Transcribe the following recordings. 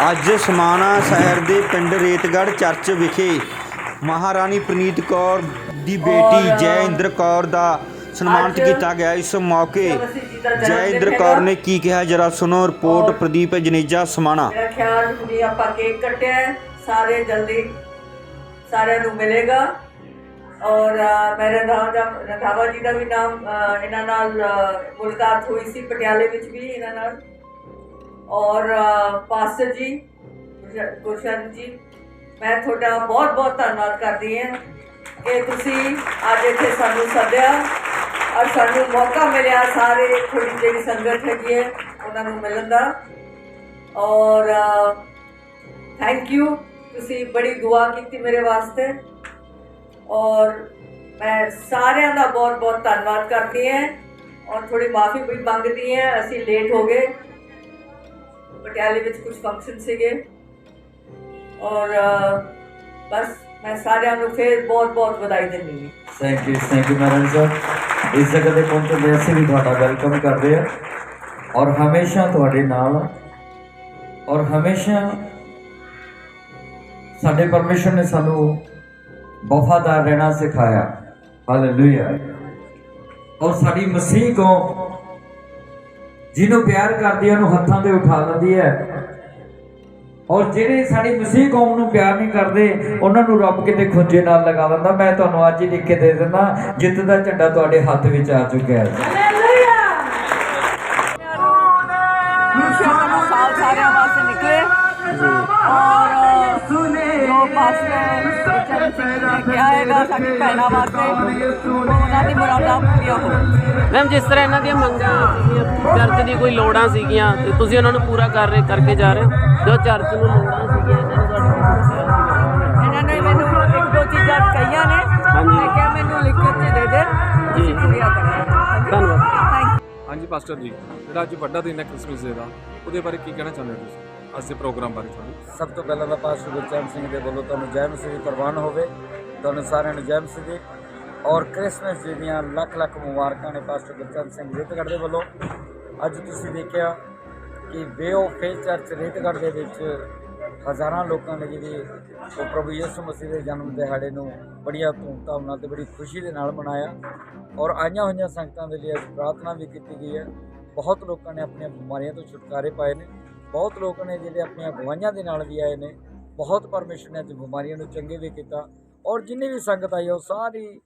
ਅੱਜ ਸਮਾਣਾ ਸ਼ਹਿਰ ਦੇ ਪਿੰਡ ਰੇਤਗੜ੍ਹ ਚਰਚ ਵਿਖੇ ਮਹਾਰਾਣੀ ਪ੍ਰਨੀਤ ਕੌਰ ਦੀ ਬੇਟੀ ਜੈ ਇੰਦਰ ਕੌਰ ਦਾ ਸਨਮਾਨਿਤ ਕੀਤਾ ਗਿਆ। ਇਸ ਮੌਕੇ ਜੈ ਇੰਦਰ ਕੌਰ ਨੇ ਕੀ ਕਿਹਾ? ਜਰਾ ਸੁਣੋ ਰਿਪੋਰਟ ਪ੍ਰਦੀਪ ਜਨੇਜਾ ਸਮਾਣਾ। ਮੇਰਾ ਖਿਆਲ ਵੀ ਆਪਾਂ ਕੇਕ ਕੱਟਿਆ ਸਾਰੇ ਜਲਦੀ ਸਾਰਿਆਂ ਨੂੰ ਮਿਲੇਗਾ। ਔਰ ਮੇਰੇ ਨਾਮ ਦਾ ਰੰਧਾਵਾ ਜੀ ਦਾ ਵੀ ਨਾਮ ਇਹਨਾਂ ਨਾਲ ਮੁਲਾਕਾਤ ਹੋਈ ਸੀ ਪਟਿਆਲੇ ਵਿੱਚ ਵੀ ਇਹਨਾਂ ਨਾਲ। ਔਰ ਅ, ਪਾਸਟਰ ਜੀ ਗੁਰਸ਼- ਗੁਰਸ਼ਰਨ ਜੀ ਮੈਂ ਤੁਹਾਡਾ ਬਹੁਤ ਬਹੁਤ ਧੰਨਵਾਦ ਕਰਦੀ ਹਾਂ ਕਿ ਤੁਸੀਂ ਅੱਜ ਇੱਥੇ ਸਾਨੂੰ ਸੱਦਿਆ ਔਰ ਸਾਨੂੰ ਮੌਕਾ ਮਿਲਿਆ ਸਾਰੇ ਥੋੜੀ ਜਿਹੜੀ ਸੰਗਤ ਹੈਗੀ ਹੈ ਉਹਨਾਂ ਨੂੰ ਮਿਲਣ ਦਾ। ਔਰ ਥੈਂਕ ਯੂ ਤੁਸੀਂ ਬੜੀ ਦੁਆ ਕੀਤੀ ਮੇਰੇ ਵਾਸਤੇ। ਔਰ ਮੈਂ ਸਾਰਿਆਂ ਦਾ ਬਹੁਤ ਬਹੁਤ ਧੰਨਵਾਦ ਕਰਦੀ ਹਾਂ। ਔਰ ਥੋੜੀ ਮਾਫੀ ਵੀ ਮੰਗਦੀ ਹਾਂ ਅਸੀਂ ਲੇਟ ਹੋ ਗਏ। ਪਟਿਆਲੇ ਵਿੱਚ ਕੁਝ ਫੰਕਸ਼ਨ ਸੀਗੇ। ਔਰ ਬਸ ਮੈਂ ਸਾਰਿਆਂ ਨੂੰ ਫਿਰ ਬਹੁਤ ਬਹੁਤ ਵਧਾਈ ਦਿੰਦੀ ਹਾਂ। ਥੈਂਕ ਯੂ ਥੈਂਕ ਯੂ ਮਹਾਰਾਜ ਸਰ ਇਸ ਜਗ੍ਹਾ ਤੇ ਪਹੁੰਚਣ ਦੇ ਅਸੀਂ ਵੀ ਤੁਹਾਡਾ ਵੈਲਕਮ ਕਰਦੇ ਹਾਂ। ਔਰ ਹਮੇਸ਼ਾ ਤੁਹਾਡੇ ਨਾਲ ਔਰ ਹਮੇਸ਼ਾ ਸਾਡੇ ਪਰਮੇਸ਼ਰ ਨੇ ਸਾਨੂੰ ਵਫਾਦਾਰ ਰਹਿਣਾ ਸਿਖਾਇਆ। ਹਾਲੇਲੂਇਆ ਔਰ ਸਾਡੀ ਮਸੀਹ ਕੋ ਜਿਹਨੂੰ ਪਿਆਰ ਕਰਦੀ ਹੈ ਉਹਨੂੰ ਹੱਥਾਂ ਤੇ ਉਠਾ ਲੈਂਦੀ ਹੈ। ਔਰ ਜਿਹੜੇ ਸਾਡੀ ਮਸੀਹ ਕੌਮ ਨੂੰ ਪਿਆਰ ਨਹੀਂ ਕਰਦੇ, ਉਹਨਾਂ ਨੂੰ ਰੱਬ ਕਿਤੇ ਖੁੰਝੇ ਨਾਲ ਲਗਾ ਦਿੰਦਾ। ਮੈਂ ਤੁਹਾਨੂੰ ਅੱਜ ਹੀ ਲਿਖ ਕੇ ਦੇ ਦਿੰਦਾ, ਜਿੱਤ ਦਾ ਝੰਡਾ ਤੁਹਾਡੇ ਹੱਥ ਵਿੱਚ ਆ ਚੁੱਕਿਆ ਹੈ। ਕਿਹਾ ਹੈਗਾ ਸਾਡੀ ਭੈਣਾਂ ਵਾਸਤੇ ਉਹਨਾਂ ਦੀ ਮੁਰਾਦਾਂ ਪੂਰੀਆਂ ਹੋਣ ਮੈਮ ਜਿਸ ਤਰ੍ਹਾਂ ਇਹਨਾਂ ਦੀਆਂ ਮੰਗਾਂ ਸੀਗੀਆਂ ਚਰਚ ਦੀ ਕੋਈ ਲੋੜਾਂ ਸੀਗੀਆਂ ਤੇ ਤੁਸੀਂ ਉਹਨਾਂ ਨੂੰ ਪੂਰਾ ਕਰ ਰਹੇ ਕਰਕੇ ਜਾ ਰਹੇ ਹੋ? ਜੋ ਚਰਚ ਨੂੰ ਲੋੜਾਂ ਸੀਗੀਆਂ ਇਹਨਾਂ ਨੇ ਤੁਹਾਡੇ ਇਹਨਾਂ ਨੇ ਮੈਨੂੰ ਇੱਕ ਦੋ ਚੀਜ਼ਾਂ ਕਹੀਆਂ ਨੇ। ਹਾਂਜੀ। ਮੈਂ ਕਿਹਾ ਮੈਨੂੰ ਲਿਖਤ ਚ ਦੇ ਦੇ। ਜੀ। ਪੂਰੀਆਂ ਕਰਾਂਗੇ ਧੰਨਵਾਦ। ਥੈਂਕ ਹਾਂਜੀ ਪਾਸਟਰ ਜੀ ਜਿਹੜਾ ਅੱਜ ਵੱਡਾ ਦਿਨ ਹੈ ਕ੍ਰਿਸਮਸ ਡੇ ਦਾ ਉਹਦੇ ਬਾਰੇ ਕੀ ਕਹਿਣਾ ਚਾਹੁੰਦੇ ਹੋ ਤੁਸੀਂ? ਅੱਜ ਦੇ ਪ੍ਰੋਗਰਾਮ ਬਾਰੇ ਤੁਹਾਨੂੰ ਸਭ ਤੋਂ ਪਹਿਲਾਂ ਤਾਂ ਪਾਸਟਰ ਗੁਰਚਰਨ ਸਿੰਘ ਦੇ ਵੱਲੋਂ ਤੁਹਾਨੂੰ ਜੈ ਮਸੀਹ ਪ੍ਰਵਾਨ ਹੋਵੇ। ਤੁਹਾਨੂੰ ਸਾਰਿਆਂ ਨੂੰ ਜੈ ਮਸੀਹ ਦੀ। ਔਰ ਕ੍ਰਿਸਮਸ ਜੀ ਦੀਆਂ ਲੱਖ ਲੱਖ ਮੁਬਾਰਕਾਂ ਨੇ ਪਾਸਟਰ ਗੁਰਚਰਨ ਸਿੰਘ ਰੇਤਗੜ੍ਹ ਦੇ ਵੱਲੋਂ। ਅੱਜ ਤੁਸੀਂ ਦੇਖਿਆ ਕਿ way of faith church Retgarh ਦੇ ਵਿੱਚ ਹਜ਼ਾਰਾਂ ਲੋਕਾਂ ਨੇ ਜਿਹੜੀ ਉਹ ਪ੍ਰਭੂ ਯਿਸੂ ਮਸੀਹ ਦੇ ਜਨਮ ਦਿਹਾੜੇ ਨੂੰ ਬੜੀਆਂ ਧੂਮਧਾਮ ਨਾਲ ਤੇ ਬੜੀ ਖੁਸ਼ੀ ਦੇ ਨਾਲ ਮਨਾਇਆ। ਔਰ ਆਈਆਂ ਹੋਈਆਂ ਸੰਗਤਾਂ ਦੇ ਲਈ ਅੱਜ ਪ੍ਰਾਰਥਨਾ ਵੀ ਕੀਤੀ ਗਈ ਹੈ। ਬਹੁਤ ਲੋਕਾਂ ਨੇ ਆਪਣੀਆਂ ਬਿਮਾਰੀਆਂ ਤੋਂ ਛੁਟਕਾਰੇ ਪਾਏ ਨੇ। ਬਹੁਤ ਲੋਕ ਨੇ ਜਿਹੜੇ ਆਪਣੀਆਂ ਗਵਾਈਆਂ ਦੇ ਨਾਲ ਵੀ ਆਏ ਨੇ। ਬਹੁਤ ਪਰਮੇਸ਼ਰ ਨੇ ਅੱਜ ਬਿਮਾਰੀਆਂ ਨੂੰ ਚੰਗੇ ਵੀ ਕੀਤਾ ਔਰ ਜਿੰਨੀ ਵੀ ਸੰਗਤ ਆਈ ਉਹ ਸਾਰੀ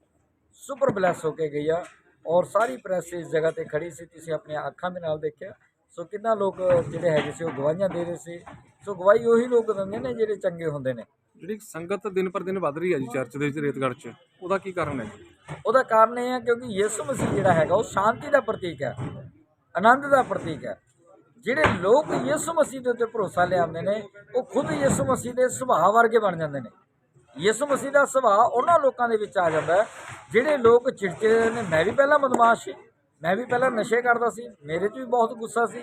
ਸੁਪਰ ਬਲੈਸ ਹੋ ਕੇ ਗਈ ਆ ਔਰ ਸਾਰੀ ਪ੍ਰੈਸ ਇਸ ਜਗ੍ਹਾ ਤੇ ਖੜੀ ਸੀ ਤੁਸੀਂ ਆਪਣੀਆਂ ਅੱਖਾਂ ਦੇ ਨਾਲ ਦੇਖਿਆ। ਸੋ ਕਿੰਨਾ ਲੋਕ ਜਿਹੜੇ ਹੈਗੇ ਸੀ ਉਹ ਗਵਾਹੀਆਂ ਦੇ ਰਹੇ ਸੀ। ਸੋ ਗਵਾਹੀ ਉਹੀ ਲੋਕ ਦਿੰਦੇ ਨੇ ਜਿਹੜੇ ਚੰਗੇ ਹੁੰਦੇ ਨੇ। ਜਿਹੜੀ ਸੰਗਤ ਦਿਨ ਪਰ ਦਿਨ ਵੱਧ ਰਹੀ ਹੈ ਜੀ ਚਰਚ ਦੇ ਵਿੱਚ ਰੇਤਗੜ੍ਹ 'ਚ ਉਹਦਾ ਕੀ ਕਾਰਨ ਹੈ ਉਹਦਾ ਕਾਰਨ ਇਹ ਹੈ ਕਿਉਂਕਿ ਯਿਸੂ ਮਸੀਹ ਜਿਹੜਾ ਹੈਗਾ ਉਹ ਸ਼ਾਂਤੀ ਦਾ ਪ੍ਰਤੀਕ ਹੈ ਆਨੰਦ ਦਾ ਪ੍ਰਤੀਕ ਹੈ। ਜਿਹੜੇ ਲੋਕ ਯਿਸੂ ਮਸੀਹ ਦੇ ਉੱਤੇ ਭਰੋਸਾ ਲਿਆਉਂਦੇ ਨੇ, ਉਹ ਖੁਦ ਯਿਸੂ ਮਸੀਹ ਦੇ ਸੁਭਾਅ ਵਰਗੇ ਬਣ ਜਾਂਦੇ ਨੇ। ਯਿਸੂ ਮਸੀਹ ਦਾ ਸੁਭਾਅ ਉਹਨਾਂ ਲੋਕਾਂ ਦੇ ਵਿੱਚ ਆ ਜਾਂਦਾ ਜਿਹੜੇ ਲੋਕ ਚਿੜਚਿੜੇ ਨੇ। ਮੈਂ ਵੀ ਪਹਿਲਾਂ ਬਦਮਾਸ਼ ਸੀ, ਮੈਂ ਵੀ ਪਹਿਲਾਂ ਨਸ਼ੇ ਕਰਦਾ ਸੀ, ਮੇਰੇ 'ਚ ਵੀ ਬਹੁਤ ਗੁੱਸਾ ਸੀ।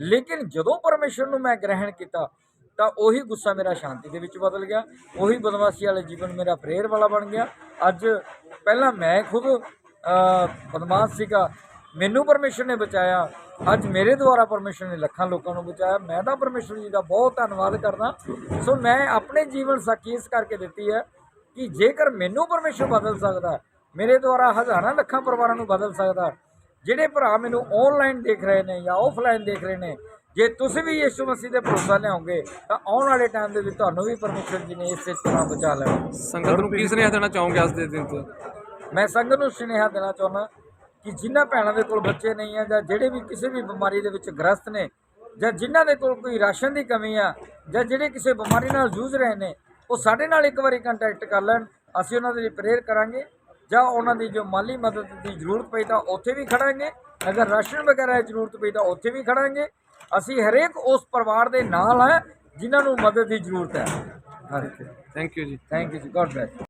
ਲੇਕਿਨ ਜਦੋਂ ਪਰਮੇਸ਼ਰ ਨੂੰ ਮੈਂ ਗ੍ਰਹਿਣ ਕੀਤਾ, ਤਾਂ ਉਹੀ ਗੁੱਸਾ ਮੇਰਾ ਸ਼ਾਂਤੀ ਦੇ ਵਿੱਚ ਬਦਲ ਗਿਆ, ਉਹੀ ਬਦਮਾਸ਼ੀ ਵਾਲਾ ਜੀਵਨ ਮੇਰਾ ਪ੍ਰੇਅਰ ਵਾਲਾ ਬਣ ਗਿਆ। ਅੱਜ ਪਹਿਲਾਂ ਮੈਂ ਖੁਦ ਬਦਮਾਸ਼ ਸੀਗਾ, ਮੈਨੂੰ ਪਰਮੇਸ਼ਰ ਨੇ ਬਚਾਇਆ ਅੱਜ ਮੇਰੇ ਦੁਆਰਾ ਪਰਮੇਸ਼ਰ ਨੇ ਲੱਖਾਂ ਲੋਕਾਂ ਨੂੰ ਬਚਾਇਆ। ਮੈਂ ਤਾਂ ਪਰਮੇਸ਼ਰ ਜੀ ਦਾ ਬਹੁਤ ਧੰਨਵਾਦ ਕਰਦਾ। ਸੋ ਮੈਂ ਆਪਣੇ ਜੀਵਨ ਸਾਖੀ ਇਸ ਕਰਕੇ ਦਿੱਤੀ ਹੈ ਕਿ ਜੇਕਰ ਮੈਨੂੰ ਪਰਮੇਸ਼ਰ ਬਦਲ ਸਕਦਾ ਮੇਰੇ ਦੁਆਰਾ ਹਜ਼ਾਰਾਂ ਲੱਖਾਂ ਪਰਿਵਾਰਾਂ ਨੂੰ ਬਦਲ ਸਕਦਾ ਜਿਹੜੇ ਭਰਾ ਮੈਨੂੰ ਆਨਲਾਈਨ ਦੇਖ ਰਹੇ ਨੇ ਜਾਂ ਆਫਲਾਈਨ ਦੇਖ ਰਹੇ ਨੇ ਜੇ ਤੁਸੀਂ ਵੀ ਯਿਸੂ ਮਸੀਹ ਦੇ ਭਰੋਸਾ ਲਿਆਓਗੇ ਤਾਂ ਆਉਣ ਵਾਲੇ ਟਾਈਮ ਦੇ ਵਿੱਚ ਤੁਹਾਨੂੰ ਵੀ ਪਰਮੇਸ਼ਰ ਜੀ ਨੇ ਇਸੇ ਤਰ੍ਹਾਂ ਬਚਾ ਲੈਣਾ। ਸੰਗਤ ਨੂੰ ਕੀ ਸੁਨੇਹਾ ਦੇਣਾ ਚਾਹੋਗੇ ਅੱਜ ਦੇ ਦਿਨ 'ਤੇ ਮੈਂ ਸੰਗਤ ਨੂੰ ਸੁਨੇਹਾ ਦੇਣਾ ਚਾਹੁੰਦਾ ਕਿ ਜਿਨ੍ਹਾਂ ਭੈਣਾਂ ਦੇ ਕੋਲ ਬੱਚੇ ਨਹੀਂ ਆ ਜਾਂ ਜਿਹੜੇ ਵੀ ਕਿਸੇ ਵੀ ਬਿਮਾਰੀ ਦੇ ਵਿੱਚ ਗ੍ਰਸਤ ਨੇ ਜਾਂ ਜਿਨ੍ਹਾਂ ਦੇ ਕੋਲ ਕੋਈ ਰਾਸ਼ਨ ਦੀ ਕਮੀ ਆ ਜਾਂ ਜਿਹੜੇ ਕਿਸੇ ਬਿਮਾਰੀ ਨਾਲ ਜੂਝ ਰਹੇ ਨੇ ਉਹ ਸਾਡੇ ਨਾਲ ਇੱਕ ਵਾਰੀ ਕੰਟੈਕਟ ਕਰ ਲੈਣ। ਅਸੀਂ ਉਹਨਾਂ ਦੇ ਲਈ ਪ੍ਰੇਅਰ ਕਰਾਂਗੇ ਜਾਂ ਉਹਨਾਂ ਦੀ ਜੋ ਮਾਲੀ ਮਦਦ ਦੀ ਜ਼ਰੂਰਤ ਪਈ ਤਾਂ ਉੱਥੇ ਵੀ ਖੜਾਂਗੇ। ਅਗਰ ਰਾਸ਼ਨ ਵਗੈਰਾ ਦੀ ਜ਼ਰੂਰਤ ਪਈ ਤਾਂ ਉੱਥੇ ਵੀ ਖੜਾਂਗੇ। ਅਸੀਂ ਹਰੇਕ ਉਸ ਪਰਿਵਾਰ ਦੇ ਨਾਲ ਹੈ ਜਿਨ੍ਹਾਂ ਨੂੰ ਮਦਦ ਦੀ ਜ਼ਰੂਰਤ ਹੈ। ਹਾਂਜੀ ਥੈਂਕ ਯੂ ਜੀ। ਥੈਂਕ ਯੂ ਜੀ। God bless